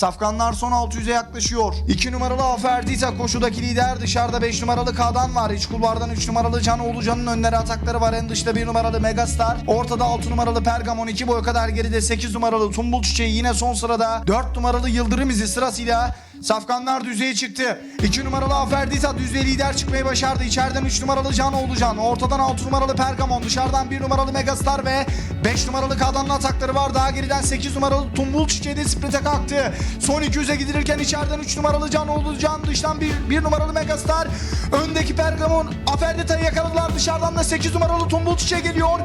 Safkanlar son 600'e yaklaşıyor. 2 numaralı Aferdita koşudaki lider. Dışarıda 5 numaralı K'dan var. İç kulvardan 3 numaralı Can Oğlucan'ın önleri atakları var. En dışta 1 numaralı Megastar. Ortada 6 numaralı Pergamon. 2 boy kadar geride 8 numaralı Tumbul Çiçeği yine son sırada. 4 numaralı Yıldırım izi sırasıyla Safkanlar düzeye çıktı. 2 numaralı Aferdita düzeye lider çıkmayı başardı. İçeriden 3 numaralı Can Oğlucan. Ortadan 6 numaralı Pergamon. Dışarıdan 1 numaralı Megastar ve 5 numaralı K'dan atakları var. Daha geriden 8 numaralı Tumbul Çiçeği de sprinte kalktı. Son 200'e gidilirken içeriden 3 numaralı Can Oğlucan. Dıştan 1, 1 numaralı Megastar. Öndeki Pergamon Aferdita'yı yakaladılar. Dışarıdan da 8 numaralı Tumbul Çiçeği geliyor.